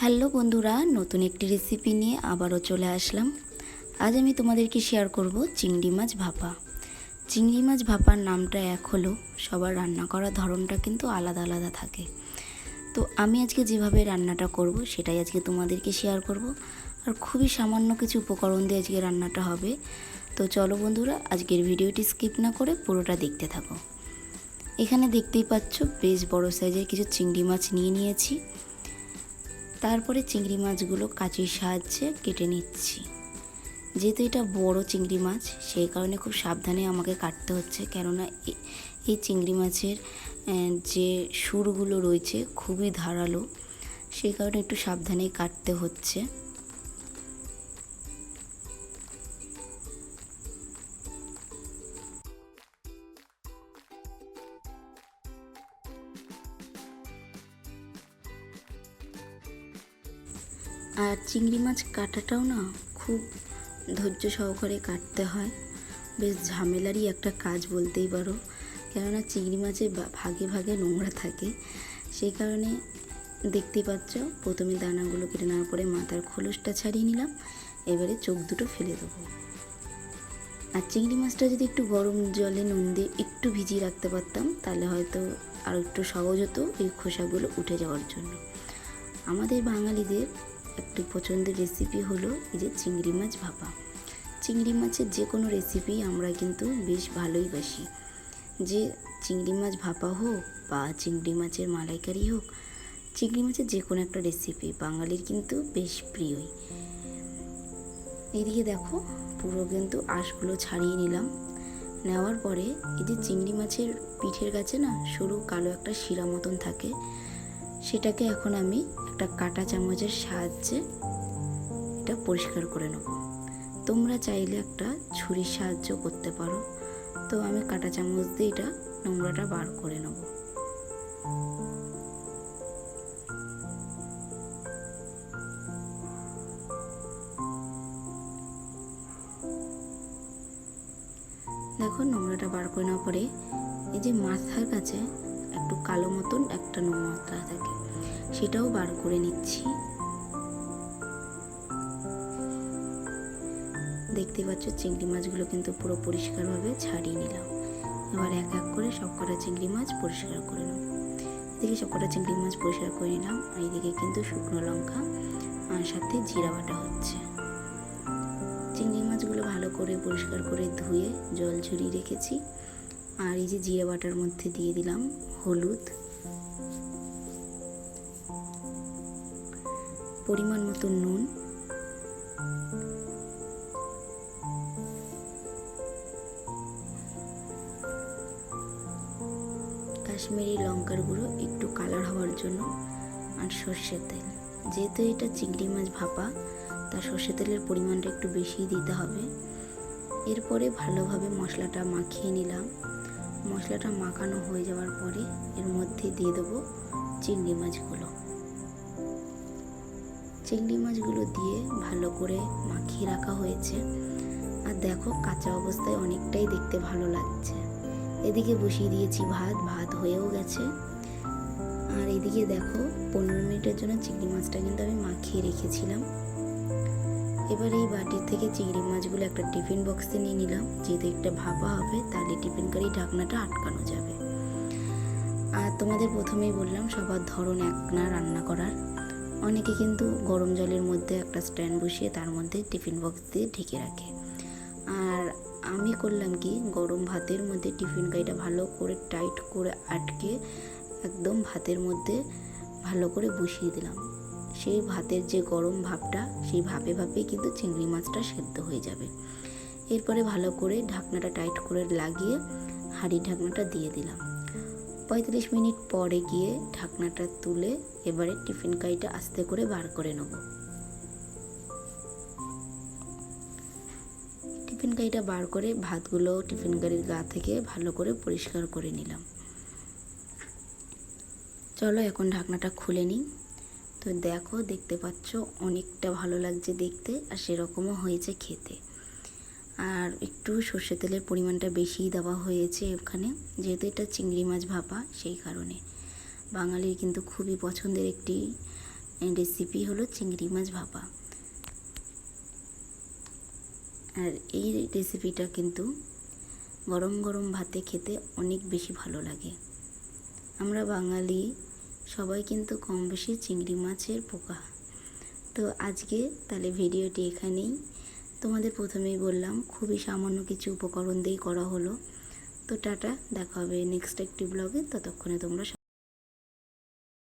Hello বন্ধুরা, নতুন একটি রেসিপি নিয়ে আবারও চলে আসলাম। আজ আমি তোমাদেরকে শেয়ার করব চিংড়ি মাছ ভাপা। চিংড়ি মাছ ভাপার নামটা এক হলো, সবার রান্না করার ধরনটা কিন্তু আলাদা আলাদা থাকে। তো আমি আজকে যেভাবে রান্নাটা করব, সেটাই আজকে তোমাদেরকে শেয়ার করব। আর খুবই সামান্য কিছু উপকরণ দিয়ে আজকে রান্নাটা হবে। তো চলো বন্ধুরা, আজকের ভিডিওটি স্কিপ না করে পুরোটা দেখতে থাকো। এখানে দেখতেই পাচ্ছ, বেশ বড় সাইজের কিছু চিংড়ি মাছ নিয়ে নিয়েছি। তারপরে চিংড়ি মাছগুলো কাঁচির সাহায্যে কেটে নিচ্ছি। যেহেতু এটা বড় চিংড়ি মাছ, সেই কারণে খুব সাবধানে আমাকে কাটতে হচ্ছে। কেননা এই চিংড়ি মাছের যে সুরগুলো রয়েছে খুবই ধারালো, সেই কারণে একটু সাবধানেই কাটতে হচ্ছে। আর চিংড়ি মাছ কাটাটাও না খুব ধৈর্য সহকারে কাটতে হয়। বেশ ঝামেলারই একটা কাজ বলতেই পারো। কেননা চিংড়ি মাছে ভাগে ভাগে নোংরা থাকে। সেই কারণে দেখতেই পাচ্ছ, প্রথমে দানাগুলো কেটে নেওয়ার পরে মাথার খোলসটা ছাড়িয়ে নিলাম। এবারে চোখ দুটো ফেলে দেবো। আর চিংড়ি মাছটা যদি একটু গরম জলে নুন দিয়ে একটু ভিজিয়ে রাখতে পারতাম, তাহলে হয়তো আরও একটু সহজ হতো এই খোসাগুলো উঠে যাওয়ার জন্য। আমাদের বাঙালিদের একটি পছন্দের রেসিপি হলো এই যে চিংড়ি মাছ ভাপা। চিংড়ি মাছের যে কোনো রেসিপি আমরা কিন্তু বেশ ভালোই বাসি। যে চিংড়ি মাছ ভাপা হোক বা চিংড়ি মাছের মালাইকারি হোক, চিংড়ি মাছের যে কোনো একটা রেসিপি বাঙালির কিন্তু বেশ প্রিয়ই। এদিকে দেখো, পুরো কিন্তু আঁশগুলো ছাড়িয়ে নিলাম। নেওয়ার পরে এই যে চিংড়ি মাছের পিঠের কাছে না সরু কালো একটা শিরা মতন থাকে, সেটাকে এখন আমি একটা কাঁটা চামচের সাহায্যে এটা পরিষ্কার করে নেব। তোমরা চাইলে একটা ছুরির সাহায্য করতে পারো। তো আমি কাঁটা চামচ দিয়ে এটা নোংরাটা বার করে নেব। দেখো নোংরাটা বার করে নেওয়ার পরে এই যে মাথার কাছে একটু কালো মতন, একটা নোংরা থাকে। সেটাও বার করে নিচ্ছি। দেখতে পাচ্ছ, চিংড়ি মাছগুলো কিন্তু পুরো পরিষ্কারভাবে ছাড়িয়ে নিলাম। এবার এক এক করে সব কটা চিংড়ি মাছ পরিষ্কার করে নেব। এদিকে সব কটা চিংড়ি মাছ পরিষ্কার করে নিলাম, আর এইদিকে কিন্তু শুকনো লঙ্কা আর সাথে জিরা বাটা হচ্ছে। চিংড়ি মাছগুলো ভালো করে পরিষ্কার করে ধুয়ে জল ঝরিয়ে রেখেছি। আর এই যে জিরা বাটার মধ্যে দিয়ে দিলাম হলুদ। পরিমাণ মতো নুন। কাশ্মীরি লঙ্কার গুঁড়ো একটু কালার হওয়ার জন্য আর সর্ষের তেল। যেহেতু এটা চিংড়ি মাছ ভাপা, তা সর্ষের তেলের পরিমাণটা একটু বেশিই দিতে হবে। এরপরে ভালোভাবে মশলাটা মাখিয়ে নিলাম। মশলাটা মাখানো হয়ে যাওয়ার পরে এর মধ্যে দিয়ে দেবো চিংড়ি মাছগুলো। চিংড়ি মাছগুলো দিয়ে ভালো করে মাখিয়ে রাখা হয়েছে। আর দেখো কাঁচা অবস্থায় অনেকটাই দেখতে ভালো লাগছে। এদিকে বসিয়ে দিয়েছি ভাত ভাত হয়েও গেছে। আর এদিকে দেখো পনেরো মিনিটের জন্য চিংড়ি মাছটা কিন্তু আমি মাখিয়ে রেখেছিলাম। এবার এই বাটির থেকে চিংড়ি মাছগুলো একটা টিফিন বক্সে নিয়ে নিলাম। যেহেতু একটা ভাপা হবে, তাহলে টিফিন কারি ঢাকনাটা আটকানো যাবে। আর তোমাদের প্রথমেই বললাম, সবার ধরন এক না রান্না করার। অনেকে কিন্তু গরম জলের মধ্যে একটা স্ট্যান্ড বসিয়ে তার মধ্যে টিফিন বক্স দিয়ে ঢেকে রাখে। আর আমি করলাম কি, গরম ভাতের মধ্যে টিফিন কারিটা ভালো করে টাইট করে আটকে একদম ভাতের মধ্যে ভালো করে বসিয়ে দিলাম। সেই ভাতের যে গরম ভাবটা, সেই ভাপে ভাপে কিন্তু চিংড়ি মাছটা সেদ্ধ হয়ে যাবে। এরপরে ভালো করে ঢাকনাটা টাইট করে লাগিয়ে হাঁড়ির ঢাকনাটা দিয়ে দিলাম। পঁয়ত্রিশ মিনিট পরে গিয়ে ঢাকনাটা তুলে এবারে টিফিন কারিটা আস্তে করে বার করে নেব। টিফিন কারিটা বার করে ভাতগুলো টিফিন কারির গা থেকে ভালো করে পরিষ্কার করে নিলাম। চলো এখন ঢাকনাটা খুলে নিই। তো দেখো, দেখতে পাচ্ছ অনেকটা ভালো লাগছে দেখতে আর সেরকমও হয়েছে খেতে। আর একটু সর্ষে তেলের পরিমাণটা বেশিই দেওয়া হয়েছে ওখানে যেহেতু এটা চিংড়ি মাছ ভাপা, সেই কারণে। বাঙালির কিন্তু খুবই পছন্দের একটি রেসিপি হলো চিংড়ি মাছ ভাপা। আর এই রেসিপিটা কিন্তু গরম গরম ভাতে খেতে অনেক বেশি ভালো লাগে। আমরা বাঙালি সবাই কিন্তু কম বেশি চিংড়ি মাছের পোকা। তো আজকে তাহলে ভিডিওটি এখানেই। তোমাদের প্রথমেই বললাম, খুবই সামান্য কিছু উপকরণ দিয়েই করা হলো। তো টাটা, দেখা হবে নেক্সট একটি ব্লগে ততক্ষণে তোমরা